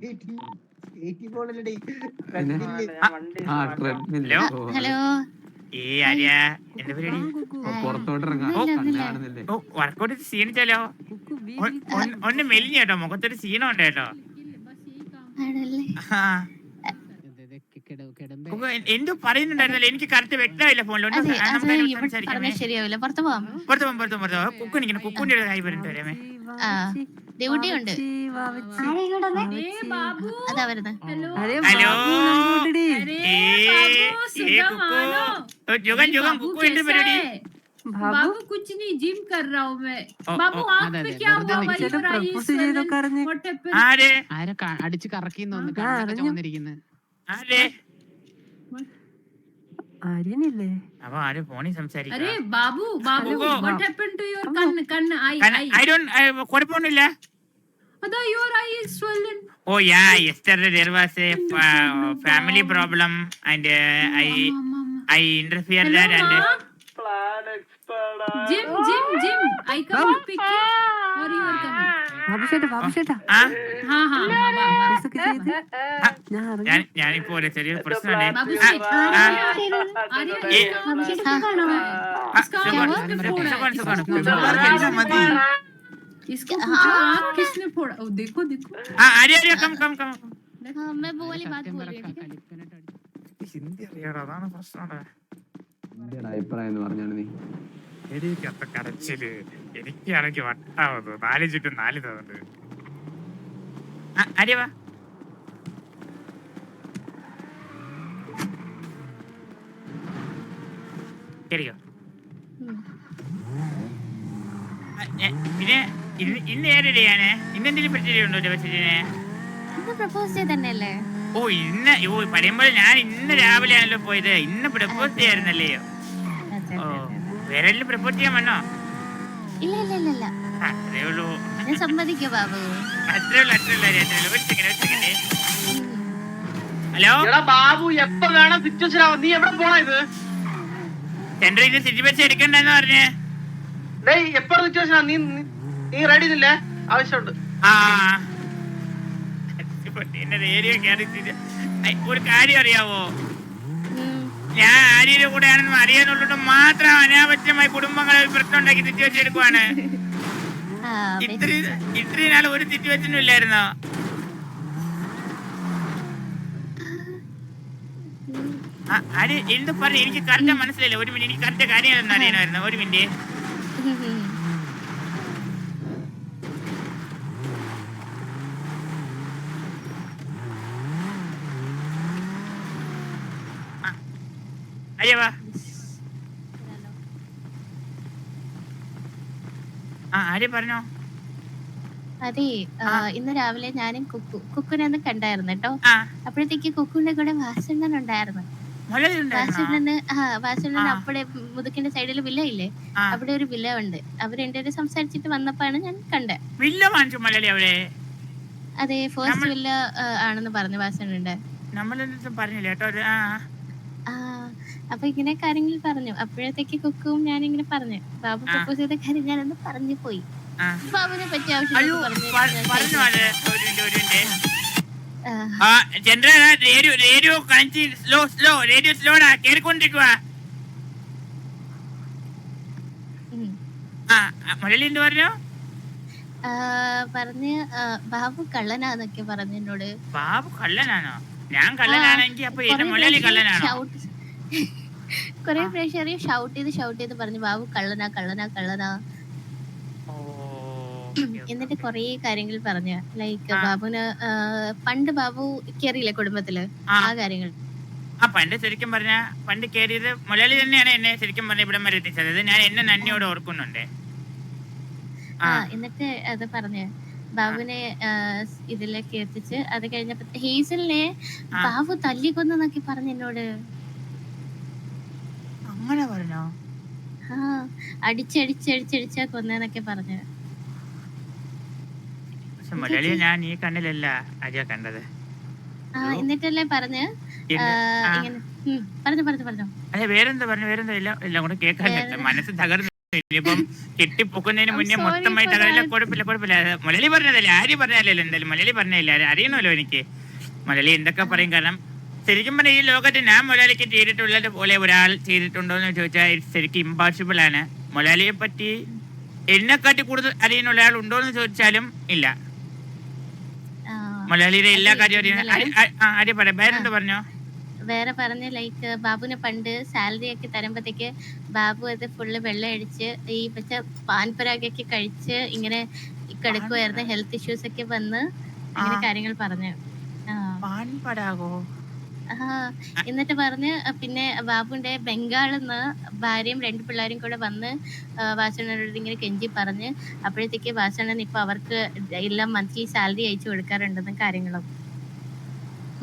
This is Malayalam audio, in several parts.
പിന്നെ? ആ ട്രെഡ്മിൽ ഹലോ? ഏ ആര്യ? എന്താ പരിപാടി. ഓ വർക്കൗട്ട് ക്ഷീണിച്ചാലോ? ഒ- ഒന്ന് ഒന്ന് മെലിഞ്ഞ കേട്ടോ മുഖത്തൊരു ക്ഷീണമുണ്ട് കേട്ടോ. ആണല്ലേ? ആ. കുക്കു, എ- എന്തോ പറയുന്നുണ്ടായിരുന്നല്ലോ എനിക്ക് കറക്റ്റ് വ്യക്തമായില്ല ഫോണിൽ. ഒന്ന് അതെ ആ, അത് നമുക്ക് അതിനെ ഇവിടെ സംസാരിക്കാമേ പറഞ്ഞാൽ ശരിയാവില്ല. പുറത്തു പോവാം. പുറത്ത് പോകാം പുറത്ത് പോകാം, പുറത്ത് പോകാം കുക്കു നിൽക്കണം കുക്കുന്റെ ഒരു കൈ വരാമേ ഹലോ. ബാബു कुछ नहीं जिम कर रहा मैं पे क्या हुआ അടിച്ച് കറക്കിന്ന് തോന്നുന്നു ആര്യനില്ലേ അപ്പൊ ആര് ഫോണിൽ സംസാരിക്കും അരേ Babu Babu Hello. What happen to your കണ്ണ് കണ്ണ് ഐ ഐ ഐ ഡോണ്ട് കുഴപ്പമൊന്നുമില്ല അതാ your eye is swollen oh yeah yesterday there was a family problem and I I interfere that and Plan expired. Jim Jim Jim I come to pick you or you are coming ബാബുശേട്ടാ ബാബുശേട്ടാ ആ हाँ हाँ हाँ वाह, वाह। പ്രപ്പോസൊക്കെ ചെയ്ത് ഞാൻ അറിഞ്ഞു ഞാൻ ഞാനിപ്പോ ഒരു ചെറിയൊരു പ്രശ്നമുണ്ട് बाबू ആ, जी ആ, अरे ये- इसका ആ, इसका സുഖമാണ്, आँख किसने फोड़ा സുഖമാണ്, സുഖമാണ്. इसको പിള്ളേർക്ക് എല്ലാം മതി. इसको पूछो आँख किसने फोड़ा ओ देखो देखो ആ, Arya, Arya, come, come, come. हाँ, मैं वो वाली बात സത്യം बोल പറ, रही हूँ ठीक है? കളിപ്പനായിട്ട് അടിച്ച് ഹിന്ദി അറിയാടാ അതാണ് പ്രശ്നം എന്റെടാ അഭിപ്രായം എന്ന് പറഞ്ഞാണ് നീ എനിക്കത്ത കരച്ചിൽ. എനിക്കാണെങ്കിൽ വട്ടാവത് നാല് ചുറ്റും നാല് കേറിയോ ഞ- പിന്നെ ഇന്ന് ഇന്ന് ഏറിയാണ് ഇന്ന് എന്തെങ്കിലും പറ്റിയുണ്ടോ ഇന്ന് പ്രപ്പോസ് ഓ ഇന്ന് ഓ പറയുമ്പോൾ ഞാൻ ഇന്ന് രാവിലെ ആണല്ലോ പോയത്. ഇന്ന് പ്രപ്പോസ് ചെയ്യായിരുന്നല്ലേ ആരെങ്കിലും പ്രപ്പോസ് ചെയ്യാൻ വേണോ ഇല്ല ഇല്ല ഇല്ല ഇല്ല. അത്രേ ഉള്ളൂ. ഞാൻ സമ്മതിക്കോ ബാബു. അത്രേ ഉള്ളൂ അത്രേ ഉള്ളൂ അത്രേ ഉള്ളൂ. ഒരു സെക്കൻഡ് ഒരു സെക്കൻഡ് ഹലോ? എടാ ബാബു എപ്പോ വേണം സിറ്റുവേഷൻ ആവും നീ എവിടെ പോണ ഇത്? എന്റെ ഇത് സിറ്റി ബസ് എടുക്കണ്ടെന്ന് പറഞ്ഞേ. ഡേയ് എപ്പോ സിറ്റുവേഷൻ ആ നീ- നീ റെഡി ഇല്ലേ ആവശ്യമുണ്ട്. ആ. എന്നെ ഏരിയ കയറി ഒരു കാര്യം അറിയാവോ. ഞാൻ ആര്യയുടെ കൂടെയാണെന്ന് അറിയാനുള്ളത് മാത്രം അനാവശ്യമായി കുടുംബങ്ങളെ പ്രശ്നം ഉണ്ടാക്കി തെറ്റി എടുക്കുവാണ് ആ, ഇത്ര ഇത്രയും നാൾ ഒരു തെറ്റി സിറ്റുവേഷനും ഇല്ലായിരുന്നോ എന്ത് പറഞ്ഞു? എനിക്ക് കറക്റ്റ് മനസ്സിലായില്ല. ഒരു മിനിറ്റ് എനിക്ക് കറക്റ്റ് കാര്യങ്ങളൊന്നും അറിയണമായിരുന്നു ഒരു മിനിറ്റ് ഉം. വാ ആ ആര്യ പറഞ്ഞോ? അതെ ഇന്ന് രാവിലെ ഞാനും കുക്കു കുക്കുനെ ഒന്ന് കണ്ടായിരുന്നു കേട്ടോ. അപ്പോഴത്തേക്ക് കുക്കുവിന്റെ കൂടെ വാസുണ്ണൻ ഉണ്ടായിരുന്നു. വാസുണ്ണന് ആ വാസണ്ണൻ ആ. അപ്പടെ മുതുക്കിന്റെ സൈഡിൽ വില്ല ഇല്ലേ അവിടെ ഒരു വില്ല ഉണ്ട് അവർ രണ്ടുപേരും സംസാരിച്ചിട്ട് വന്നപ്പോഴാണ് ഞാൻ കണ്ടത് വില്ല വാങ്ങിച്ചു മലയാളി അവിടെ? അതെ ഫസ്റ്റ് നമ്മൾ- വില്ല ആണെന്ന് പറഞ്ഞു വാസുണ്ണന്റെ നമ്മളൊന്നും പറഞ്ഞില്ല കേട്ടോ? അപ്പൊ ഇങ്ങനെ കാര്യങ്ങൾ പറഞ്ഞു. അപ്പോഴത്തേക്ക് കുക്കും ഞാൻ ഇങ്ങനെ പറഞ്ഞു. ബാബു. പ്രപ്പോസ് ചെയ്ത കാര്യം ഞാനൊന്ന് പറഞ്ഞു പോയി. ബാബുവിനെ പറ്റി ആവശ്യം മുരളി എന്ത് പറഞ്ഞു? പറഞ്ഞ് ബാബു കള്ളനാന്നൊക്കെ പറഞ്ഞു എന്നോട്. ബാബു കള്ളനാണോ? ഞാൻ കള്ളനാണെങ്കിൽ അപ്പൊ എന്റെ മുരളി കള്ളനാണോ? കൊറേ പ്രേക്ഷകർ ഷൗട്ട് ചെയ്ത് ഷൗട്ട് ചെയ്ത് പറഞ്ഞു ബാബു കള്ളനാ കള്ളനാ കള്ളനാ. എന്നിട്ട് കൊറേ കാര്യങ്ങൾ പറഞ്ഞു. ലൈക്ക്. ബാബുന് പണ്ട് ബാബു കേറിയില്ലേ കുടുംബത്തിൽ? ആ. കാര്യങ്ങൾ. ആ പണ്ട് ശരിക്കും പറഞ്ഞ പണ്ട് കയറിയത് മലയാളി തന്നെയാണ് എന്നെ ശരിക്കും പറഞ്ഞ ഇവിടം വരെ എത്തിച്ചത്. അത് ഞാൻ എന്നെ നന്നിയോട് ഓർക്കുന്നുണ്ട്. എന്നിട്ട് അത് പറഞ്ഞു ബാബുനെ ഇതിലേക്ക് എത്തിച്ച് അത് കഴിഞ്ഞപ്പോ ഹേസലിനെ ബാബു തല്ലിക്കൊന്നൊക്കെ പറഞ്ഞു എന്നോട്. അങ്ങനെ പറഞ്ഞോ? അടിച്ചടിച്ചടിച്ചടിച്ചാ കൊന്നെന്നൊക്കെ പറഞ്ഞു. പക്ഷെ ഞാൻ ഈ കണ്ണിലല്ല അജയ കണ്ടത്. എന്നിട്ടല്ലേ പറഞ്ഞ്? പറഞ്ഞു പറഞ്ഞു പറഞ്ഞു. അതെ വേറെന്താ പറഞ്ഞു വേറെന്താ? എല്ലാം എല്ലാം കൂടെ കേൾക്കാൻ മനസ്സ് തകർന്നു ഇനിയിപ്പം കെട്ടിപ്പൊക്കുന്നതിന് മുന്നേ അതല്ല that. കുഴപ്പമില്ല കുഴപ്പമില്ല. മലയാളി പറഞ്ഞതല്ലേ? ആര്യ പറഞ്ഞാലല്ലോ എന്തായാലും? മലയാളി പറഞ്ഞതല്ലേ? അറിയണമല്ലോ എനിക്ക്. മലയാളി എന്തൊക്കെ പറയും? കാരണം ശരിക്കും പറഞ്ഞാൽ ഈ ലോകത്ത് ഞാൻ മൊലാലിക്ക് ചെയ്തിട്ടുള്ളത് പോലെ ഒരാൾ ചെയ്തിട്ടുണ്ടോ എന്ന് ചോദിച്ചാൽ ശരിക്കും ഇമ്പോസിബിൾ ആണ്. മൊലാലിയെ പറ്റി എന്നെക്കാട്ടി കൂടുതൽ അറിയുന്ന ഒരാൾ ഉണ്ടോ എന്ന് ചോദിച്ചാലും ഇല്ല. മൊലാലിയുടെ എല്ലാ കാര്യവും അറിയുന്ന ആര്യ- പറയാം വേറെന്ത് പറഞ്ഞോ? വേറെ പറഞ്ഞ ലൈക്ക് ബാബുവിന് പണ്ട് സാലറി ഒക്കെ തരുമ്പത്തേക്ക് ബാബു അത് ഫുള്ള് വെള്ളം അടിച്ച് ഈ പക്ഷെ പാൻപരാഗൊക്കെ കഴിച്ച് ഇങ്ങനെ കിടക്കുമായിരുന്നു ഹെൽത്ത് ഇഷ്യൂസ് ഒക്കെ വന്ന് ഇങ്ങനെ കാര്യങ്ങൾ പറഞ്ഞു. പാൻപരാഗോ ആ, എന്നിട്ട് പറഞ്ഞ് പിന്നെ ബാബുവിന്റെ ബംഗാളിൽ നിന്ന് ഭാര്യയും രണ്ട് പിള്ളേരും കൂടെ വന്ന് വാസണ്ണനോട് ഇങ്ങനെ കെഞ്ചി പറഞ്ഞ് അപ്പോഴത്തേക്ക് വാസണ്ണൻ ഇപ്പൊ അവർക്ക് എല്ലാം മന്ത്ലി സാലറി അയച്ചു കൊടുക്കാറുണ്ടെന്നും കാര്യങ്ങളും.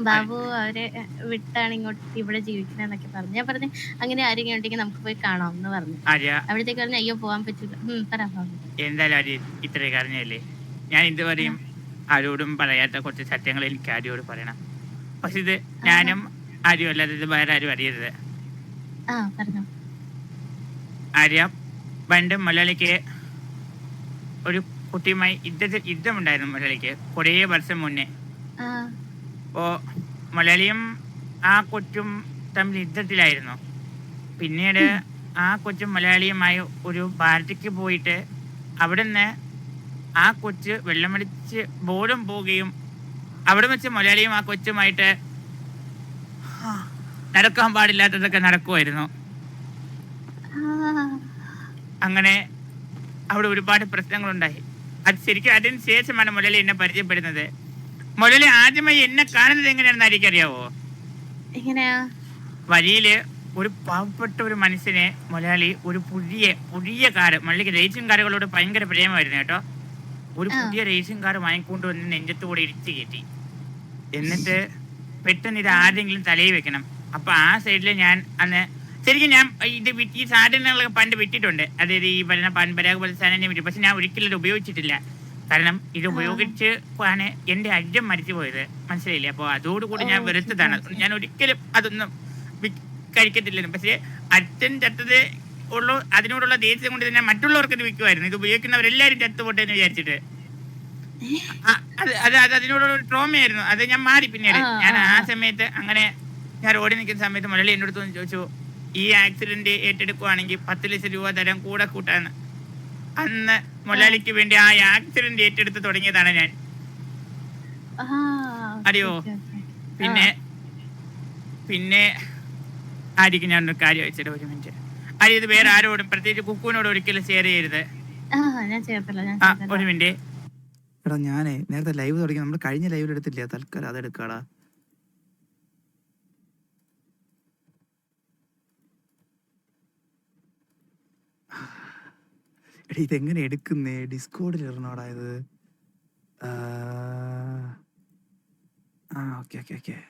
ബാബു അവരെ വിട്ടാണ് ഇങ്ങോട്ട് ഇവിടെ ജീവിക്കണെന്നൊക്കെ പറഞ്ഞു. ഞാൻ പറഞ്ഞു അങ്ങനെ ആരെങ്കിലും ഉണ്ടെങ്കിൽ നമുക്ക് പോയി കാണാം എന്ന് പറഞ്ഞു. ആര്യ? അവിടത്തേക്ക് പറഞ്ഞു അയ്യോ പോവാൻ പറ്റൂല. ഉം, പറ ബാബു എന്തായാലും ആര്യ ഇത്രയും ഞാൻ ഇതുവരെയും ആരോടും പറയാത്ത കുറച്ച് സത്യങ്ങൾ എനിക്ക് ആര്യോട് പറയണം. പക്ഷെ ഇത് ഞാനും ആരും അല്ലാതെ ഇത് വേറെ ആരും അറിയരുത്. ആ പറഞ്ഞു. ആര്യ പണ്ട് മലയാളിക്ക് ഒരു കുട്ടിയുമായി യുദ്ധത്തിൽ യുദ്ധമുണ്ടായിരുന്നു മലയാളിക്ക് കുറേ വർഷം മുന്നേ. അപ്പോ മലയാളിയും ആ കൊച്ചും തമ്മിൽ യുദ്ധത്തിലായിരുന്നു. പിന്നീട് ആ കൊച്ചും മലയാളിയുമായി ഒരു പാർട്ടിക്ക് പോയിട്ട് അവിടുന്ന് ആ കൊച്ച് വെള്ളമടിച്ച് ബോധം പോവുകയും അവിടെ വെച്ച് മലയാളിയും ആ കൊച്ചുമായിട്ട് നടക്കാൻ പാടില്ലാത്തതൊക്കെ നടക്കുമായിരുന്നു അങ്ങനെ അവിടെ ഒരുപാട് പ്രശ്നങ്ങളുണ്ടായി. അത് ശരിക്കും അതിന് ശേഷമാണ് മുരളി എന്നെ പരിചയപ്പെടുന്നത്. മുരളി ആദ്യമായി എന്നെ കാണുന്നത് എങ്ങനെയാണെന്ന് എനിക്കറിയാവോ എങ്ങനെയാ? വഴിയിൽ ഒരു പാവപ്പെട്ട ഒരു മനുഷ്യനെ മലയാളി ഒരു പുതിയ പുതിയ കാറ് മള്ളിക്ക് റേസിംഗ് കാറുകളോട് ഭയങ്കര പ്രേമമായിരുന്നു കേട്ടോ. ഒരു. പുതിയ റേസിംഗ് കാർ വാങ്ങിക്കൊണ്ട് വന്ന് നെഞ്ചത്ത് കൂടെ ഇടിച്ചു കയറ്റി. എന്നിട്ട് പെട്ടെന്ന് ഇത് ആരെങ്കിലും തലയിൽ വെക്കണം. അപ്പൊ ആ സൈഡിൽ ഞാൻ അന്ന് ശരിക്കും ഞാൻ ഇത് ഈ സാധനങ്ങളൊക്കെ പണ്ട് വിറ്റിട്ടുണ്ട് അതായത് ഈ പറയുന്ന പരമ്പരാഗത പോലെ സാധനം വിറ്റു പക്ഷെ ഞാൻ ഒരിക്കലും ഇത് ഉപയോഗിച്ചിട്ടില്ല. കാരണം ഇത് ഉപയോഗിച്ച് ആണ് എന്റെ അജ്ജം മരിച്ചു പോയത്. മനസ്സിലായില്ലേ? അപ്പൊ അതോടുകൂടി ഞാൻ വെറുത്തതാണ്. ഞാൻ ഒരിക്കലും അതൊന്നും പക്ഷെ പക്ഷേ അച്ഛൻ ചത്തത് ഉള്ളു അതിനോടുള്ള ദേഷ്യം കൊണ്ട് തന്നെ മറ്റുള്ളവർക്ക് ഇത് വിൽക്കുമായിരുന്നു. ഇത് ഉപയോഗിക്കുന്നവരെല്ലാരും ചത്തുപോട്ടെ എന്ന് വിചാരിച്ചിട്ട്. അത് അത് അത് അതിനോടുള്ള ഒരു ട്രോമയായിരുന്നു. അത് ഞാൻ മാറി പിന്നീട്. ഞാൻ ആ. സമയത്ത് അങ്ങനെ ഞാൻ ഓടി നിൽക്കുന്ന സമയത്ത് മുരളി എന്റെ അടുത്ത് ചോദിച്ചു ഈ ആക്സിഡന്റ് ഏറ്റെടുക്കുവാണെങ്കിൽ പത്ത് ലക്ഷം രൂപ തരാൻ കൂടെ കൂട്ടാന്ന്. അന്ന് മുലാലിക്ക് വേണ്ടി ആ ആക്സിഡന്റ് ഏറ്റെടുത്ത് തുടങ്ങിയതാണ് ഞാൻ. അറിയോ? പിന്നെ പിന്നെ ആയിരിക്കും ഞാൻ ഒരു കാര്യം വെച്ചിട്ട് ഒരു മിനിറ്റ്. ഇത് വേറെ ആരോടും പ്രത്യേകിച്ച് കുക്കുവിനോട് ഒരിക്കലും ഷെയർ ചെയ്യരുത്. ആ ഞാൻ ചേർത്തല്ല ഞാൻ ഒരു മിനിറ്റ്. എടാ ഞാനേ നേരത്തെ ലൈവ് തുടങ്ങി നമ്മൾ കഴിഞ്ഞ ലൈവിൽ എടുത്തില്ല? തൽക്കാലം അതെടുക്കാടാ എടാ ഇതെങ്ങനെ എടുക്കുന്നേ? ഡിസ്കോഡിൽ ഇടണോടാ ഇത്. ആ ഓക്കെ ഓക്കെ ഓക്കെ എങ്ങനെ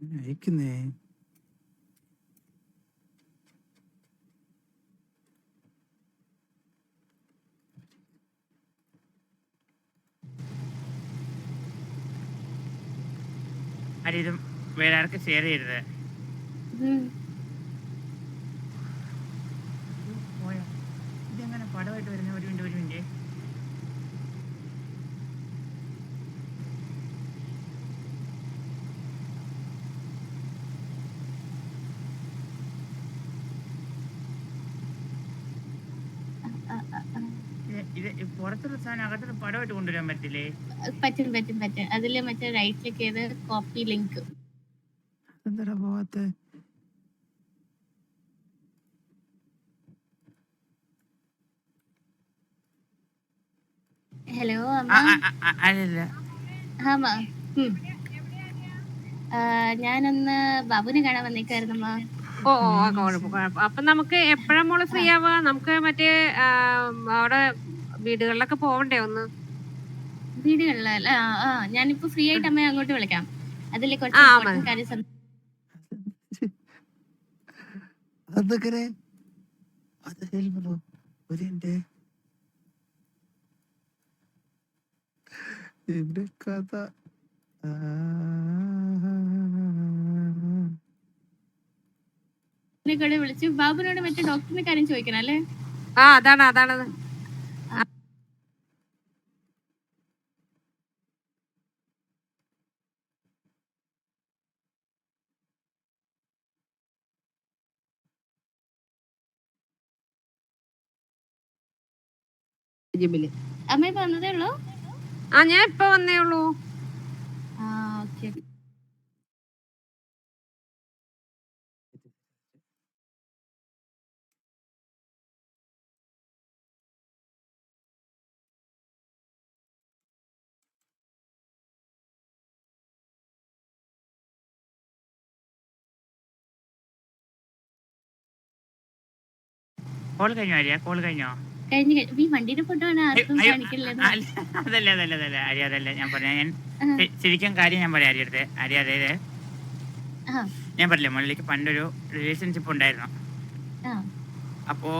അയക്കുന്നേ ഇത് വേറെ ആർക്കും ഷെയർ ചെയ്യരുത് ഉം. പോയോ? ഇതെങ്ങനെ പടമായിട്ട് വരുന്ന ഒരു മിനിറ്റ് ഒരു മിനിറ്റ് ആ, ആ, ആ. ഇത് ഇത് പുറത്തുള്ള സാധനം അകത്തുള്ള പടമായിട്ട് കൊണ്ടുവരാൻ പറ്റില്ലേ? പറ്റും പറ്റും പറ്റും. അതിൽ മറ്റേ റൈറ്റ് ക്ലിക്ക് ചെയ്ത് കോപ്പി ലിങ്ക് പോവാത്തെ? ഹലോ ആമാ ഞാനൊന്ന് ബാബുനെ കാണാൻ വന്നേക്കായിരുന്നു അമ്മ. ഓ ഓ ആ, കുഴപ്പം കുഴപ്പം അപ്പൊ നമുക്ക് എപ്പോഴാ മോൾ ഫ്രീ ആവുക? നമുക്ക് മറ്റേ അവിടെ വീടുകളിലൊക്കെ പോവണ്ടേ ഒന്ന്? വീടുകളിലല്ല? ആ ഫ്രീ ആയിട്ട് അമ്മയെ അങ്ങോട്ട് വിളിക്കാം. അതിലെ കുറച്ച് ഒരു കഥ. ആ. ബാബുനോട് മറ്റേ ഡോക്ടറിന്റെ കാര്യം ചോദിക്കണം അല്ലേ? ആ അതാണ് അതാണ് ജിമ്മിൽ അമ്മ വന്നതേ ഉള്ളൂ? ആ ഞാൻ ഇപ്പൊ വന്നേ ഉള്ളൂ. ആ ഓക്കെ. കോൾ കഴിഞ്ഞോ ആര്യ? കോൾ കഴിഞ്ഞോ? കഴിഞ്ഞ് കഴി- ഈ വണ്ടിയുടെ ഫോട്ടോ അതല്ല അതല്ല അതല്ല ഞാൻ ഞാൻ. ശരിക്കും കാര്യം ഞാൻ പറയാം ആര്യ അതായത് ഞാൻ പറഞ്ഞില്ലേ മലയാളിക്ക് പണ്ടൊരു റിലേഷൻഷിപ്പ് ഉണ്ടായിരുന്നു. അപ്പോ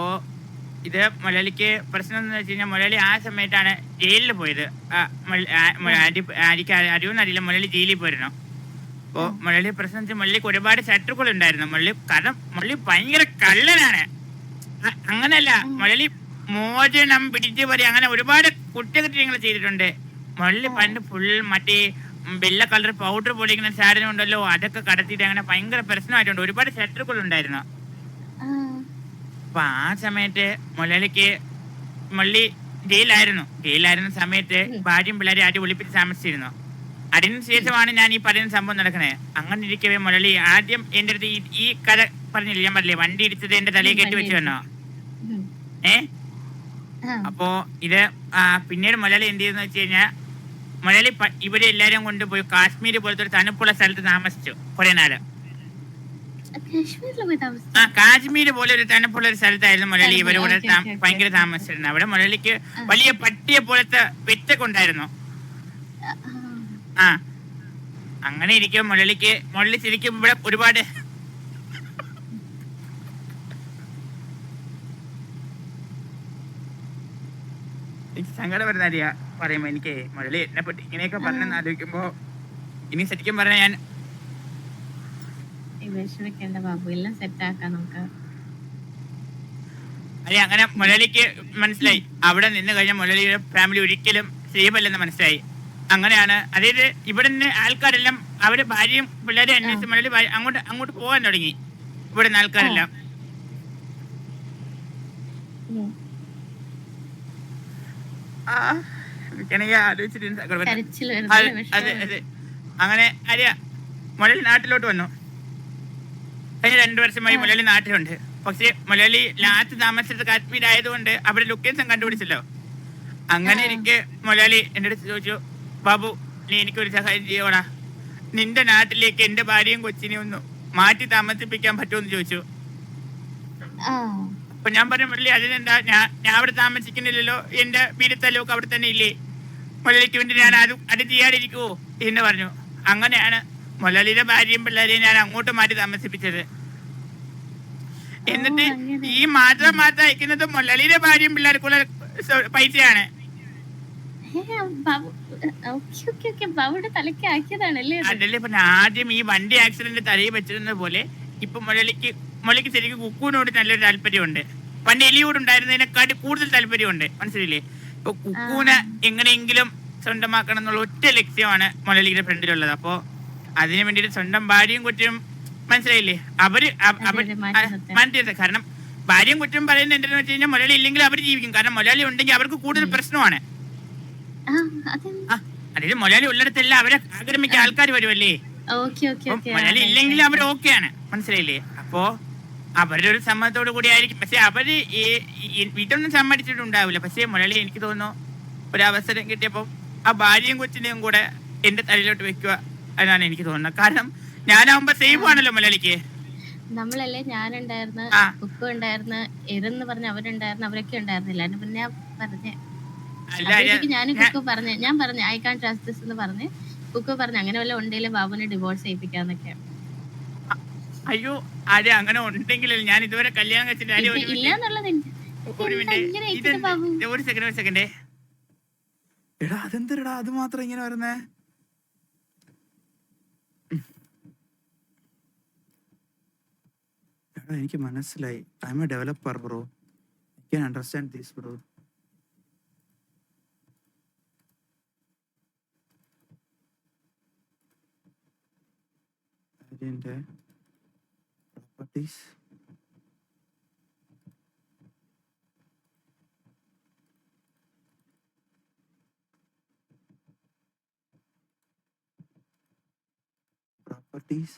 ഇത് മലയാളിക്ക് പ്രശ്നം എന്ന് വെച്ച് കഴിഞ്ഞാൽ മലയാളി ആ സമയത്താണ് ജയിലിൽ പോയത്. ആ, അറിയുമെന്ന് അറിയില്ല മലയാളി ജയിലിൽ പോയിരുന്നു. അപ്പോ മലയാളി പ്രശ്നം വെച്ചാൽ മലയാളിക്ക് ഒരുപാട് ശത്രുക്കൾ ഉണ്ടായിരുന്നു. മലയാളി കാരണം മലയാളി ഭയങ്കര കള്ളനാണ്. അങ്ങനല്ല മലയാളി മോചനം പിടിച്ചു വരെ അങ്ങനെ ഒരുപാട് കുറ്റകൃത്യങ്ങൾ ചെയ്തിട്ടുണ്ട്. മുകളിൽ പണ്ട് ഫുൾ മറ്റേ വെള്ള കളർ പൗഡർ പോലെ ഇങ്ങനെ സാധനം ഉണ്ടല്ലോ അതൊക്കെ കടത്തിയിട്ട് അങ്ങനെ ഭയങ്കര പ്രശ്നമായിട്ടുണ്ട്. ഒരുപാട് ശത്രുക്കൾ ഉണ്ടായിരുന്നു. അപ്പൊ ആ സമയത്ത് മുരളിക്ക് മുള്ളി ജയിലായിരുന്നു. ജയിലായിരുന്ന സമയത്ത് ഭാര്യയും പിള്ളേരെ ആദ്യം ഒളിപ്പിച്ച് താമസിച്ചിരുന്നു. അതിന് ശേഷമാണ് ഞാൻ ഈ പറയുന്ന സംഭവം നടക്കുന്നത് അങ്ങനെ ഇരിക്കവേ മുരളി ആദ്യം എന്റെ അടുത്ത് ഈ കഥ പറഞ്ഞില്ലേ? ഞാൻ പറഞ്ഞില്ലേ? വണ്ടി ഇടിച്ചത് എന്റെ തലയിൽ കെട്ടി വെച്ചു വന്നോ ഉം. അപ്പോ ഇത് പിന്നീട് മലയാളി എന്ത് ചെയ്തെന്ന് വെച്ച് കഴിഞ്ഞാൽ മലയാളി ഇവരെ എല്ലാരും കൊണ്ടുപോയി കാശ്മീർ പോലത്തെ ഒരു തണുപ്പുള്ള സ്ഥലത്ത് താമസിച്ചു കുറെ താമസിച്ചു? ആ കാശ്മീർ പോലെ ഒരു തണുപ്പുള്ള ഒരു സ്ഥലത്തായിരുന്നു മുരളി ഇവരെ കൂടെ. ഭയങ്കര താമസിച്ചിരുന്നത്. അവിടെ മുരളിക്ക് വലിയ പട്ടിയെ പോലത്തെ പെറ്റൊക്കെ ഉണ്ടായിരുന്നു. ആ അങ്ങനെ ഇരിക്കും മുരളിക്ക് മുരളി ശരിക്കും ഇവിടെ ഒരുപാട് എനിക്ക് സങ്കടം വരുന്ന അറിയാ പറയുമ്പോ എനിക്ക് മുരളി എന്നെ പറ്റി ഇങ്ങനെയൊക്കെ പറഞ്ഞെന്ന് ആലോചിക്കുമ്പോ ഇനി ശരിക്കും പറഞ്ഞ ഞാൻ അല്ലെ അങ്ങനെ മുരളിക്ക് മനസ്സിലായി. അവിടെ നിന്ന് കഴിഞ്ഞ മുരളിയുടെ ഫാമിലി ഒരിക്കലും സേഫല്ലെന്ന് മനസ്സിലായി. അങ്ങനെയാണ്. അതായത് ഇവിടെ നിന്ന് ആൾക്കാരെല്ലാം അവർ ഭാര്യയും പിള്ളേരെ അന്വേഷിച്ച് മുരളി അങ്ങോട്ട് അങ്ങോട്ട് പോകാൻ തുടങ്ങി. ഇവിടെ നിന്ന് ആൾക്കാരെല്ലാം. ആ, എനിക്കാണെങ്കിൽ ആലോചിച്ചിട്ട് അങ്ങനെ അറിയാ മുലലി നാട്ടിലോട്ട് വന്നു. കഴിഞ്ഞ രണ്ടു വർഷമായി മുലലി നാട്ടിലുണ്ട്. പക്ഷെ മുലലി ലാസ്റ്റ് താമസിച്ചത് കാശ്മീർ ആയതുകൊണ്ട് അവിടെ ലൊക്കേഷൻ കണ്ടുപിടിച്ചല്ലോ. അങ്ങനെ. എനിക്ക് മുലലി എന്റെ അടുത്ത് ചോദിച്ചു ബാബു നീ എനിക്കൊരു സഹായം ചെയ്യണ നിന്റെ നാട്ടിലേക്ക് എന്റെ ഭാര്യയും കൊച്ചിനെയും ഒന്ന് മാറ്റി താമസിപ്പിക്കാൻ പറ്റുമെന്ന് ചോദിച്ചു. അപ്പൊ ഞാൻ പറഞ്ഞു മുരളി അതിനെന്താ? ഞാൻ ഞാൻ അവിടെ താമസിക്കുന്നില്ലല്ലോ. എന്റെ വീട് സ്ഥലമൊക്കെ അവിടെ തന്നെ ഇല്ലേ? മുരളിക്ക് വേണ്ടി ഞാൻ അത് അത് ചെയ്യാതിരിക്കുവോ? എന്ന് പറഞ്ഞു. അങ്ങനെയാണ് മുരളിയുടെ ഭാര്യയും പിള്ളേരെയും ഞാൻ അങ്ങോട്ട് മാറ്റി താമസിപ്പിച്ചത്. എന്നിട്ട് ഈ മാത്രം മാത്രം അയക്കുന്നത് മുരളിയുടെ ഭാര്യയും പിള്ളേർക്കുള്ള പൈസയാണ്? അതല്ലേ പറഞ്ഞ? ആദ്യം ഈ വണ്ടി ആക്സിഡന്റ് തലയിൽ വെച്ചിരുന്ന പോലെ ഇപ്പൊ മുരളിക്ക് മുരളിക്ക് ശരിക്കും കുക്കുവിനോട് നല്ലൊരു താല്പര്യമുണ്ട്. പണ്ട് എലിയോട് ഉണ്ടായിരുന്നതിനെക്കാട്ടി കൂടുതൽ താല്പര്യമുണ്ട്. മനസ്സിലില്ലേ? ഇപ്പൊ കുക്കുവിനെ എങ്ങനെയെങ്കിലും സ്വന്തമാക്കണം എന്നുള്ള ഒറ്റ ലക്ഷ്യമാണ് മുരളിയുടെ ഫ്രണ്ടിലുള്ളത്. അപ്പോ അതിനു വേണ്ടിയിട്ട് സ്വന്തം ഭാര്യയും കുറ്റും മനസ്സിലായില്ലേ? അവർ മാറ്റി. കാരണം ഭാര്യയും കുറ്റം പറയുന്നത് എന്തെന്ന് വെച്ച് കഴിഞ്ഞാൽ മുരളി ഇല്ലെങ്കിൽ അവർ ജീവിക്കും. കാരണം മുരളി ഉണ്ടെങ്കിൽ അവർക്ക് കൂടുതൽ പ്രശ്നമാണ്. അതായത് മുരളി ഉള്ളിടത്തല്ല അവരെ ആക്രമിക്കാൻ ആൾക്കാർ വരുമല്ലേ? ഓക്കെ ഇല്ലെങ്കിൽ അവർ ഓക്കെയാണ്. മനസ്സിലായില്ലേ? അപ്പോ അവരുടെ ഒരു സമ്മതത്തോടു കൂടി ആയിരിക്കും. പക്ഷെ അവർ വീട്ടൊന്നും സമ്മതിച്ചിട്ടുണ്ടാവില്ല. പക്ഷെ മുരളി എനിക്ക് തോന്നുന്നു ഒരു അവസരം കിട്ടിയപ്പോൾ ആ ഭാര്യയും കൊച്ചിനെയും കൂടെ എന്റെ തലയിലോട്ട് വെക്കുക എന്നാണ് എനിക്ക് തോന്നുന്നത്. കാരണം ഞാനാവുമ്പോ സേഫ് ആണല്ലോ മുരളിക്ക്. നമ്മളല്ലേ ഞാനുണ്ടായിരുന്ന ഉപ്പ ഉണ്ടായിരുന്ന എരെന്ന് പറഞ്ഞ അവരുണ്ടായിരുന്നു അവരൊക്കെ ഉണ്ടായിരുന്നില്ല. അതിന് പിന്നെ ഞാൻ പറഞ്ഞേ. ഞാൻ- കുക്കു പറഞ്ഞു ഞാൻ പറഞ്ഞു ഐ കാൺ ട്രസ്റ്റ് എന്ന് പറഞ്ഞ് കുക്കു പറഞ്ഞു അങ്ങനെ വല്ല ഉണ്ടെങ്കിൽ ബാബുവിനെ ഡിവോഴ്സ് ചെയ്യിപ്പിക്കാന്നൊക്കെ. അയ്യോ ആരെ അങ്ങനെ ഉണ്ടെങ്കിൽ ഞാൻ ഇതുവരെ കല്യാണം കഴിച്ചിട്ട് ഒരു മിനിറ്റ്. ഒരു സെക്കൻഡ് ഒരു സെക്കൻഡേ എടാ അതെന്തരടാ? അത് മാത്രം ഇങ്ങനെ വരുന്നേ? എടാ എനിക്ക് മനസ്സിലായി. I am a developer bro I can understand these bro അതിന്റെ properties properties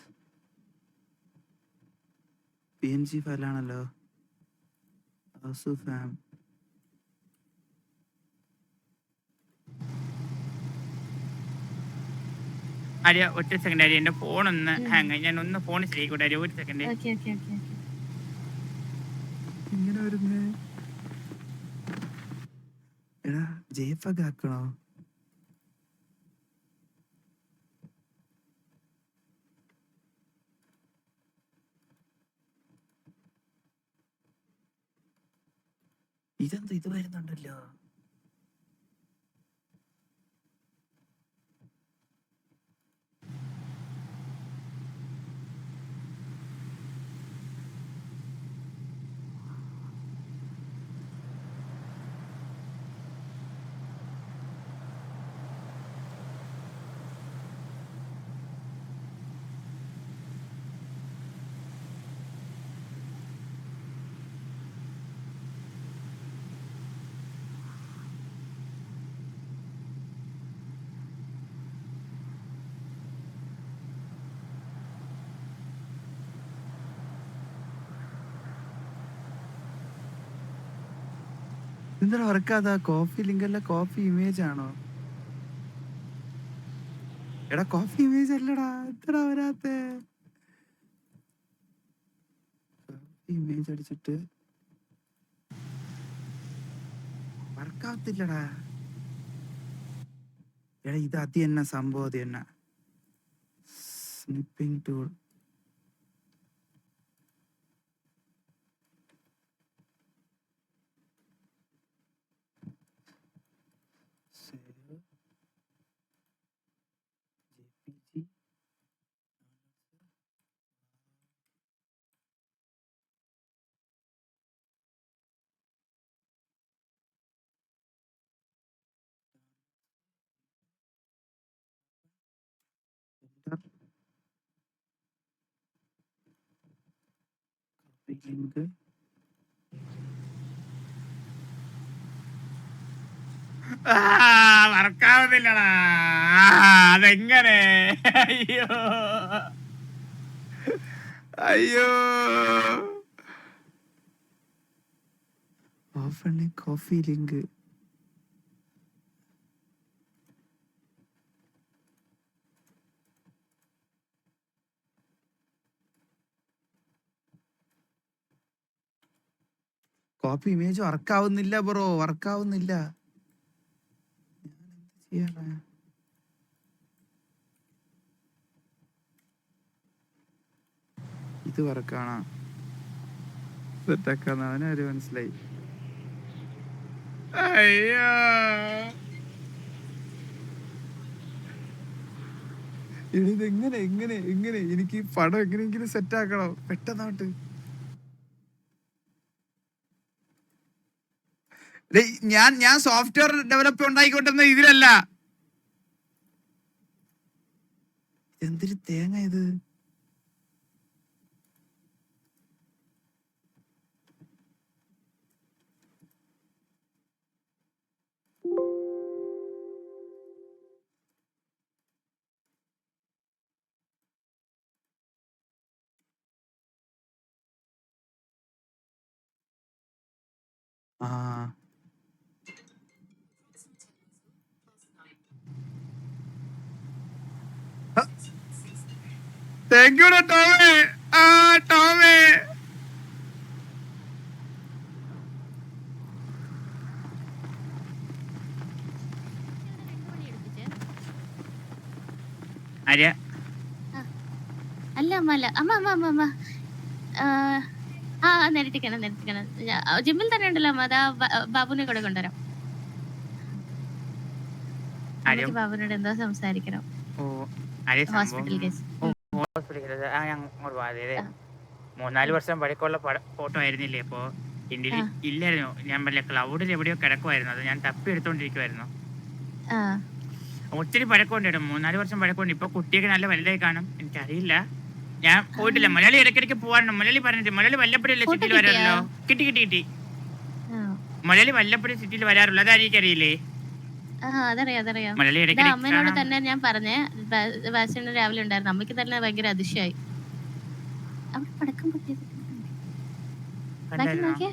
P N G ഫയലാണല്ലോ ഹൗസ് ഫാം ആര്യ ഒറ്റ സെക്കൻഡ് ആര്യ എന്റെ ഫോൺ ഒന്ന് ഹാങ് ഞാൻ ഒന്ന് ഫോൺ ചെയ്യിക്കൂടെ ആര്യ ഒരു സെക്കൻഡ് ഓക്കെ ഓക്കെ ഓക്കെ ഇങ്ങനെ വരുന്നേ. എടാ ജേഫൊക്കെ ആക്കണോ ഇതെന്താ ഇത് വരുന്നുണ്ടല്ലോ? എന്താ വർക്കാതാ കോഫി ലിങ്ക് അല്ല കോഫി ഇമേജ് ആണോ? എടാ കോഫി ഇമേജ് അല്ലടാ എത്ര വരാത്തെ? ഇമേജ് അടിച്ചിട്ട്. വർക്കാവത്തില്ലടാ. എടാ ഇത് അത് എന്ന സംഭവം അത് തന്നെ സ്നിപ്പിംഗ് ടൂൾ link വർക്കാവുന്നില്ലടാ അതെങ്ങനെ? അയ്യോ. അയ്യോ. ഓഫണ് കോഫി ലിങ്ക്. കോപ്പി ഇമേജ് വർക്കാവുന്നില്ല ബ്രോ വർക്കാവുന്നില്ല. ഇത് വർക്കാണോ സെറ്റാക്കാന്ന് അവനൊരു മനസ്സിലായി? അയ്യോ! ഇത് എങ്ങനെ എങ്ങനെ എങ്ങനെ? എനിക്ക് പടം എങ്ങനെയെങ്കിലും സെറ്റ് ആക്കണം. പെട്ടെന്നോട്ട്. ഞാൻ ഞാൻ സോഫ്റ്റ്വെയർ ഡെവലപ്പ് ഉണ്ടായിക്കോട്ടെ ഇതിലല്ല എന്തൊരു തേങ്ങ ഇത്? ആ. താങ്ക് യു ടോമേ ആ ടോമേ ആര്യ? അല്ല അമ്മ അല്ല. അമ്മ അമ്മ അമ്മ അമ്മ. ആ, ആ നിരത്തിക്കണം നിരത്തിക്കണം. ജിമ്മിൽ തന്നെ ഉണ്ടല്ലോ അമ്മ. അതാ ബാബുവിനെ കൂടെ കൊണ്ടുവരാം. ബാബുവിനോട് എന്തോ സംസാരിക്കണം. Hospital case. കേസ് ആ ഞാൻ അങ്ങോട്ട് ആ. മൂന്നാൽ വർഷം പഴക്കമുള്ള ഫോട്ടോ ആയിരുന്നില്ലേ അപ്പോ ഇന്ത്യയിൽ. ഇല്ലായിരുന്നു. ഞാൻ പറഞ്ഞ ക്ലൗഡിൽ എവിടെയോ കിടക്കുമായിരുന്നു അത് ഞാൻ തപ്പി എടുത്തോണ്ടിരിക്കുവായിരുന്നു. ആ. ഒത്തിരി പഴക്കമുണ്ട് കേട്ടോ. മൂന്നാൽ വർഷം പഴക്കമുണ്ട്. ഇപ്പൊ കുട്ടിയൊക്കെ നല്ല വലുതായി കാണും. എനിക്കറിയില്ല. ഞാൻ പോയിട്ടില്ല. മലയാളി ഇടയ്ക്കിടയ്ക്ക് പോവാറുണ്ട്. മലയാളി പറഞ്ഞിട്ട് മലയാളി വല്ലപ്പോഴല്ലേ സിറ്റിയിൽ വരാറുണ്ടോ കിട്ടി കിട്ടി കിട്ടി. മലയാളി വല്ലപ്പോഴും സിറ്റിയിൽ വരാറുള്ളൂ. അതായിരിക്കും അറിയില്ലേ അമ്മേനോട്. തന്നെ ഞാൻ പറഞ്ഞേ വാസന രാവിലെ ഉണ്ടായിരുന്നു. അമ്മയ്ക്ക് തന്നെ ഭയങ്കര അതിശയായി അവിടെ പടക്കം പൊട്ടിയത്? നോക്കിയേ.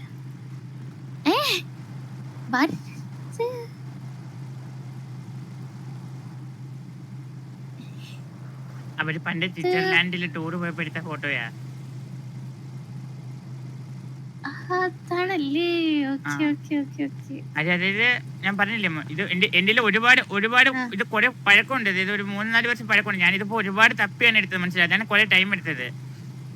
ഏ? അവർ പണ്ട് സ്വിറ്റ്സർലാൻഡിൽ ടൂർ പോയപ്പോ എടുത്ത ഫോട്ടോയാ. അതാണല്ലേ? ഓക്കെ ആ. ഓക്കെ ഓക്കെ ഓക്കെ അത് അതായത് ഞാൻ പറഞ്ഞില്ലേ മോ, ഇത് എന്റെ എന്റെ ഒരുപാട് ഒരുപാട് ഇത് കുറെ പഴക്കമുണ്ട്. ഇത് ഒരു മൂന്ന് നാല് വർഷം പഴക്കമുണ്ട്. ഞാനിതിപ്പോ ഒരുപാട് തപ്പിയാണ് എടുത്തത് മനസ്സിലായി? അതാണ് കുറെ ടൈം എടുത്തത്.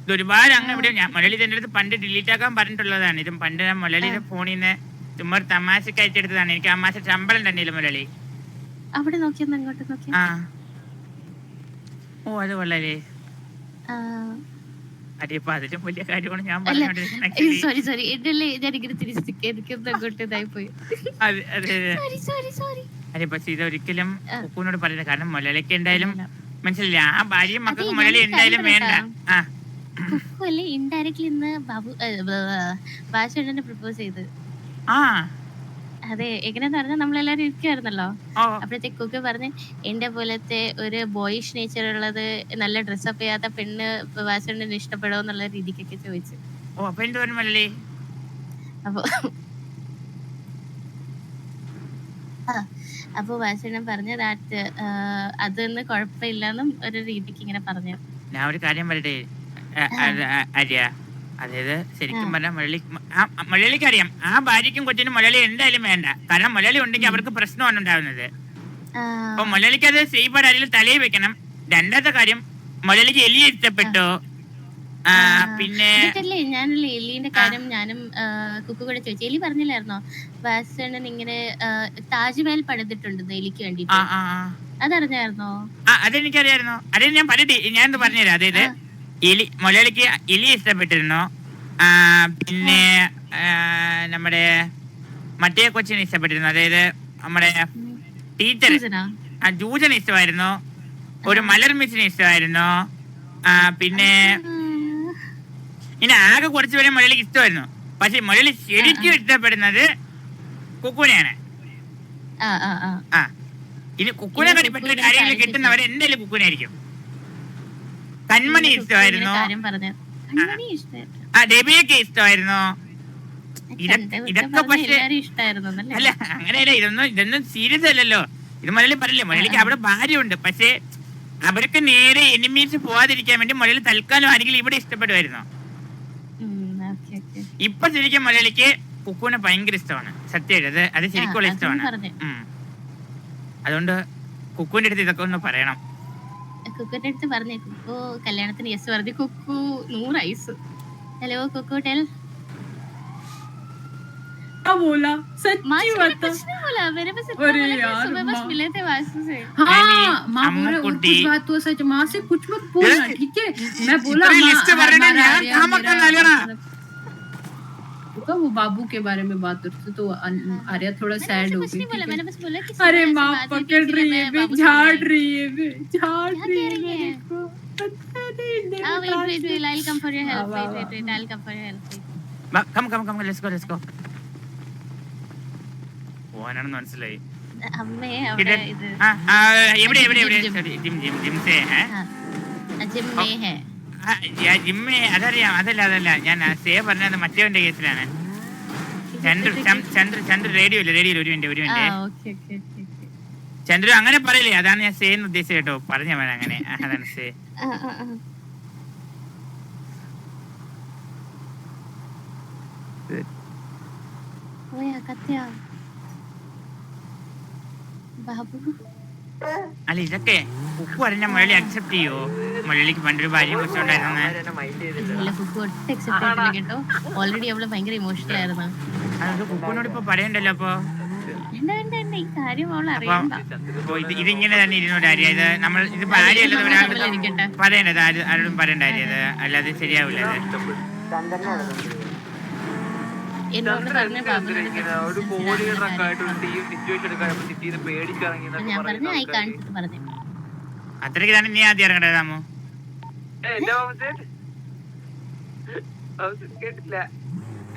ഇത് ഒരുപാട് അങ്ങ് ഇവിടെ ഞാൻ മലയാളി എന്റെ അടുത്ത് പണ്ട് ഡിലീറ്റ് ആക്കാൻ പറഞ്ഞിട്ടുള്ളതാണ്. ഇതും പണ്ട് ഞാൻ മലയാളിയുടെ ഫോണിൽ നിന്ന് ചുമ്മാ ഒരു തമാശക്ക് അയച്ചെടുത്തതാണ് എനിക്ക് ആ മാസം ശമ്പളം തന്നെയില്ല മലയാളി. അവിടെ നോക്കിയൊന്ന് അങ്ങോട്ട് നോക്കി. ആ. ഓ അത് കൊള്ളാലേ. അതിപ്പോ അതിലും വലിയ കാര്യമാണ് ഞാൻ അല്ല, സോറി സോറി എന്റെ ഞാൻ ഇങ്ങനെ തിരിച്ചിരിക്കുക എനിക്കൊന്ന് അങ്ങോട്ട് ഇതായി പോയി അത് പക്ഷെ ഇത് ഒരിക്കലും. കുക്കുവിനോട് പറയില്ല കാരണം മുലയിലേക്ക് എന്തായാലും മനസ്സിലില്ല ആ ഭാര്യയും മക്കൾക്ക് മുലയിൽ എന്തായാലും വേണ്ട? ആ അല്ലേ ഇൻഡയറക്ട്ലി ഇന്ന് ബാബു ഭാഷണ്ണനെ പ്രപ്പോസ് ചെയ്ത് ആ അതെ എങ്ങനെയാന്ന് പറഞ്ഞാൽ നമ്മളെല്ലാരും ഇരിക്കുവായിരുന്നല്ലോ ഓ അപ്പോഴത്തേക്ക് കുക്ക് പറഞ്ഞ് എന്റെ പോലത്തെ ഒരു ബോയിഷ് നേച്ചർ ഉള്ളത് നല്ല ഡ്രസ്സപ്പ് ചെയ്യാത്ത പെണ്ണ് വാസണ്ണന് ഇഷ്ടപ്പെടുമോ എന്നുള്ള രീതിക്കൊക്കെ ചോദിച്ചു ഓ അപ്പൊ എന്ത് അപ്പൊ ആ അപ്പൊ വാസണ്ണൻ പറഞ്ഞ ദാറ്റ് അതൊന്നും കുഴപ്പമില്ലെന്നും ഒരു രീതിക്ക് ഇങ്ങനെ പറഞ്ഞു ഞാൻ ഒരു കാര്യം പറയട്ടെ ആ, ആ, ആര്യ അതായത് ശരിക്കും. പറഞ്ഞാൽ മുരളി ആ, മുരളിക്ക് അറിയാം ആ ഭാര്യയ്ക്കും കൊച്ചിനും മുരളി എന്തായാലും വേണ്ട. കാരണം മുരളി ഉണ്ടെങ്കിൽ അവർക്ക് പ്രശ്നമാണ് ഉണ്ടാവുന്നത്. അപ്പൊ മുരളിക്ക് അത് സേഫായിട്ട് ആരെങ്കിലും തലയിൽ വെക്കണം. രണ്ടാമത്തെ കാര്യം മുരളിക്ക് എലി ഇഷ്ടപ്പെട്ടു. പിന്നെ ഞാനല്ലേ എലിന്റെ കാര്യം ഞാനും കുക്കു കൂടെ ചോദിച്ചു. എലി പറഞ്ഞില്ലായിരുന്നോ? വാസണ്ണൻ ഇങ്ങനെ താജ്മഹൽ പണിതിട്ടുണ്ട് എലിക്ക് വേണ്ടി വേണ്ടിട്ട് അതറിഞ്ഞായിരുന്നോ? അതെനിക്കറിയായിരുന്നു. അത് ഞാൻ പറയട്ടെ ഞാൻ പറഞ്ഞുതരാം. അതായത്. എലി മലയാളിക്ക് എലി ഇഷ്ടപ്പെട്ടിരുന്നു. പിന്നെ നമ്മുടെ മറ്റേ കൊച്ചിനെ ഇഷ്ടപ്പെട്ടിരുന്നു. അതായത് നമ്മുടെ ടീച്ചർ. ജൂജനെ? ഇഷ്ടമായിരുന്നു. ഒരു മലർ മിസ്സിനെ ഇഷ്ടമായിരുന്നു. പിന്നെ ഇനി ആകെ കുറച്ച് പേരെ മലയാളിക്ക് ഇഷ്ടമായിരുന്നു. പക്ഷെ മലയാളി ശരിക്കും ഇഷ്ടപ്പെടുന്നത് കുക്കുനെയാണ് ആ ഇനി കുക്കുനെ കടിപ്പെട്ട കാര്യങ്ങൾ കാര്യം കിട്ടുന്നവരെ എന്തായാലും കുക്കുനായിരിക്കും കൺമണി ഇഷ്ടമായിരുന്നു. ആ രബിയൊക്കെ ഇഷ്ടമായിരുന്നു? ഇതൊക്കെ- പക്ഷേ- അല്ല? അങ്ങനെയല്ല ഇതൊന്നും ഇതൊന്നും സീരിയസ് അല്ലല്ലോ. ഇത് മലയാളി പറയില്ലേ മുതലിക്ക് അവിടെ ഭാര്യയുണ്ട്. പക്ഷേ അവർക്ക് നേരെ എനിമീസ് പോവാതിരിക്കാൻ വേണ്ടി മലയാളി തൽക്കാലം ആരെങ്കിലും ഇവിടെ ഇഷ്ടപ്പെടുമായിരുന്നു. ഇപ്പൊ ശരിക്കും മുതലിക്ക് കുക്കുവിനെ ഭയങ്കര ഇഷ്ടമാണ്. സത്യമായിട്ട് അത് അത് ശരിക്കുള്ള ഇഷ്ടമാണ്. അതുകൊണ്ട് കുക്കുവിന്റെ അടുത്ത് ഇതൊക്കെ ഒന്ന് പറയണം. കുക്കുന്റെ അടുത്ത് പറഞ്ഞു കുക്കു കല്യാണത്തിന് യെസ് പറഞ്ഞു കുക്കു നൂറ് ഐസ് ഹലോ കുക്കു ടെൽ क्या बोला सच्ची मासी ने बता कुछ नहीं बोला मेरे पास इतना अरे बोला कि यार, सुबह बस माँ। मिले थे वासु से हाँ माँ अम्मू बोल रहे और कुटी। कुछ बात तो सच माँ से कुछ मत बोलना ए, ठीक है मैं बोला इतनी माँ, लिस्ट भरने हमारा में आर्या, कहाँ मत मेरा- करना लेना। तो वो बाबू के बारे में बात करते तो अन- आर्या थोड़ा मैंने सैड वैसे हो कुछ गई नहीं बोला ठीक मैंने है? बस बोला कि अरे सुबह ऐसी माँ बात हुई थी, पकड़ इसलिए रही मैं है बे बाबू से झाड़ मिली। रही है बे झाड़ क्या रही कह है रही मेरे है? को पता नहीं मेरे Ah, wait, पास wait, में- wait. I'll come for your help. वाह, Wait, वाह, wait, wait. वाह। I'll come for your help. Wait. Come come come let's go let's go പോവാനാണെന്ന് മനസ്സിലായി അമ്മേ ഇത് അവിടെ ഇത് ആ ആ, എവിടെ എവിടെ എവിടെ gym, gym. Sorry gym gym ജിംസേ ഏ ജിം മേ ഹേ ആ, യാ, ജിമ്മേ അതറിയാം അതല്ല അതല്ല. ഞാൻ സേ പറഞ്ഞത് മറ്റേവന്റെ കേസിലാണ്. ചന്ദ്ര ചന്ദ്ര ചന്ദ്രു റേഡിയോ ഇല്ല റേഡിയോ ഒരു മിനിറ്റ് ഒരു മിനിറ്റ്. ചന്ദ്ര അങ്ങനെ പറയില്ലേ? അതാണ് ഞാൻ സേ എന്ന് ഉദ്ദേശിച്ചത് കേട്ടോ. പറഞ്ഞ വേണം അങ്ങനെ. അതാണ് സേ. ഓയാ കത്യാ ബാബു? അല്ല ഇതൊക്കെ ഉപ്പ് പറഞ്ഞ മലയാളി അക്സെപ്റ്റ് ചെയ്യോ? മലയാളിക്ക് പണ്ടൊരു ഭാര്യ കേട്ടോ. ഓൾറെഡി അവൾ ഭയങ്കര ഇമോഷണൽ ആയിരുന്നു. കുക്കുവിനോട് ഇപ്പൊ പറയണ്ടല്ലോ അപ്പൊ? ഇതിങ്ങനെ തന്നെ ഇരുന്നോട്ട് ആര്യ? ഇത് നമ്മൾ ഇത് ഇരിക്കട്ടെ. പറയണ്ടത്? ആരും ആരോടും പറയണ്ട ആര്യ അല്ലാതെ ശരിയാവില്ല ഒരു കോടി ട്രക്കായിട്ട് ഒരു ടീം സിറ്റുവേഷൻ എടുക്കാൻ സിറ്റിന്ന് പേടിച്ചിറങ്ങി ഞാൻ പറഞ്ഞു ആയി കാണിച്ചിട്ട് പറഞ്ഞു. അത്രയ്ക്ക് തന്നെ നീ ആദ്യം ഇറങ്ങണ്ടേ രാമു.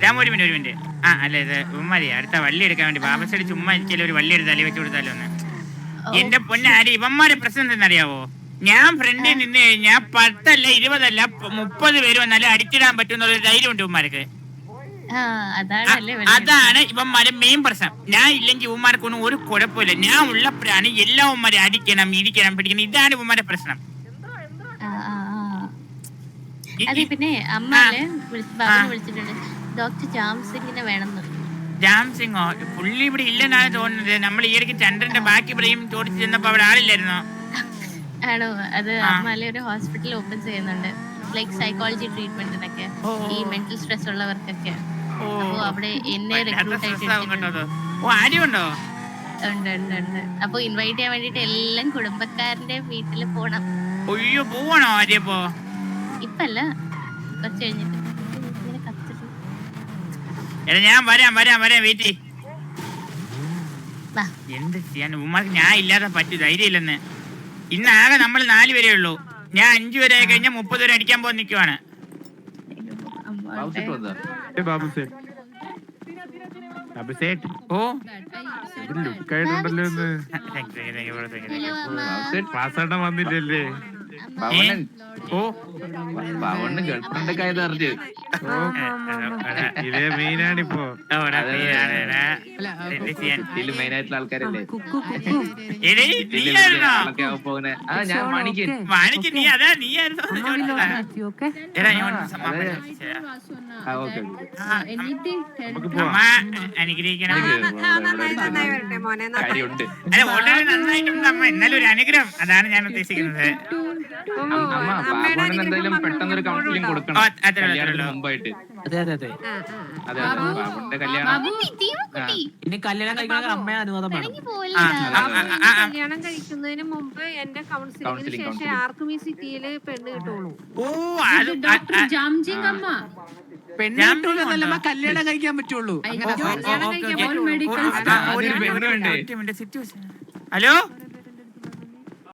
രാമ ഒരു മിനിറ്റ് ഒരു മിനിറ്റ്. ആ അല്ല ഇത് ഉമ്മതി അടുത്ത വള്ളി എടുക്കാൻ വേണ്ടി ബാബസടി ചുമ്മാ ഇരിക്കലും ഒരു വള്ളി എടുത്ത് തലി വെച്ച് കൊടുത്താലോ ഒന്ന് എന്റെ പൊന്നാരി ഇവന്മാരെ പ്രശ്നം എന്തെന്നറിയാവോ ഞാൻ ഫ്രണ്ടിൽ നിന്ന് കഴിഞ്ഞാൽ പത്തല്ല ഇരുപതല്ല മുപ്പത് പേര് വന്നാലും അടിച്ചിടാൻ പറ്റുന്ന ഒരു ധൈര്യം ഉണ്ട് ഇവന്മാർക്ക് ആ അതാണ് ഇവന്മാരെ മെയിൻ പ്രശ്നം. ഞാൻ ഇല്ലെങ്കിൽ ഇവന്മാർക്കൊന്നും ഒരു കുഴപ്പമില്ല. ഞാൻ ഉള്ളപ്പോഴാണ് എല്ലാ ഉമ്മരെ അടിക്കണം ഇരിക്കണം പിടിക്കണം. ഇതാണ് ഇവന്മാരെ പ്രശ്നം. അതെ പിന്നെ ബാബുനെ വിളിച്ചിട്ടുണ്ട്. ഡോക്ടർ ജാംസിങ്ങിനെ വേണമെന്ന് ജാം സിംഗോ? പുള്ളി ഇവിടെ ഇല്ലെന്നാണ് തോന്നുന്നത്. നമ്മൾ ഈ ഇടയ്ക്ക് ചന്ദ്രന്റെ ബാക്കി പറയും ചോദിച്ചു ചെന്നപ്പോ അവിടെ ആളില്ലായിരുന്നോ? ആണോ? അത്. അമ്മാലെ ഒരു ഹോസ്പിറ്റൽ ഓപ്പൺ ചെയ്യുന്നുണ്ട്. ലൈക് സൈക്കോളജി ട്രീറ്റ്മെന്റിനൊക്കെ ഈ മെന്റൽ സ്ട്രെസ് ഉള്ളവർക്കൊക്കെ. അപ്പൊ അവിടെ എന്നെ റിക്രൂട്ട് ആയിട്ട്. ഓ ആര്യമുണ്ടോ? ഉണ്ട് ഉണ്ട് ഉണ്ട്. അപ്പൊ ഇൻവൈറ്റ് ചെയ്യാൻ വേണ്ടിട്ട് എല്ലാം കുടുംബക്കാരന്റെ വീട്ടിൽ പോണം. ഒയ്യോ പോവാണോ ആര്യപ്പോ ഇപ്പല്ല കുറച്ച് കഴിഞ്ഞിട്ട്. എടാ ഞാൻ വരാം വരാം വരാം വെയിറ്റ്. വാ. എന്ത് ചെയ്യാൻ ഉമ്മക്ക് ഞാൻ ഇല്ലാതെ പറ്റൂ ധൈര്യം ഇല്ലെന്ന്. ഇന്ന് ആകെ നമ്മൾ നാല് വരെ ഉള്ളൂ. ഞാൻ അഞ്ചു വരെ ആയി കഴിഞ്ഞാൽ മുപ്പത് വരെ അടിക്കാൻ പോകാൻ നിൽക്കുവാണ് അമ്മ പാസ്സാട്ടം വന്നില്ലല്ലേ. ഓ. പവണ് ഗൾഫ്രണ്ട് ഒക്കെ ആയത് അറിഞ്ഞ് ഏ, ഇതേ മെയിനാണിപ്പോ ഇതിൽ മെയിൻ ആയിട്ടുള്ള ആൾക്കാരല്ലേ? ആളൊക്കെ പോകുന്നെ ആ ഞാൻ നീ അതാ. ആ, ഓക്കേ, അമ്മ അനുഗ്രഹിക്കണം നന്നായി നന്നായി വരട്ടെ മോനെ കാര്യമുണ്ട് അല്ല ഓൾറെഡി നന്നായിട്ടുണ്ട് അമ്മ എന്നാലും ഒരു അനുഗ്രഹം അതാണ് ഞാൻ ഉദ്ദേശിക്കുന്നത് അമ്മ എന്തായാലും പെട്ടെന്നൊരു കൗൺസിലിംഗ് കൊടുക്കണം കല്യാണത്തിന് മുമ്പായിട്ട് അതെ അതെ അതെ. അതെ അതെ ബാബുന്റെ കല്യാണം ഇനി കല്യാണം കഴിക്കണമെങ്കിൽ അമ്മയെ അനുവാദം വേണം പിണങ്ങി ആ, പോവല്ലേ ആ, ആ, ആ, ആ. കല്യാണം കഴിക്കുന്നതിന് മുമ്പ് എന്റെ കൗൺസിലിംഗിന് Counselling, ശേഷം counselling. ആർക്കും ഈ സിറ്റിയിൽ പെണ്ണ് കിട്ടുള്ളൂ ഓ അത് ഇത് ഡോക്ടർ ജാംജിങ് അമ്മ കല്യാണം കഴിക്കാൻ പറ്റുള്ളൂ അയ്യോ, കല്യാണം കഴിക്കാൻ ആ, ആ, ഒരു പെണ്ണ് വേണ്ടേ? Minute, situation. ഹലോ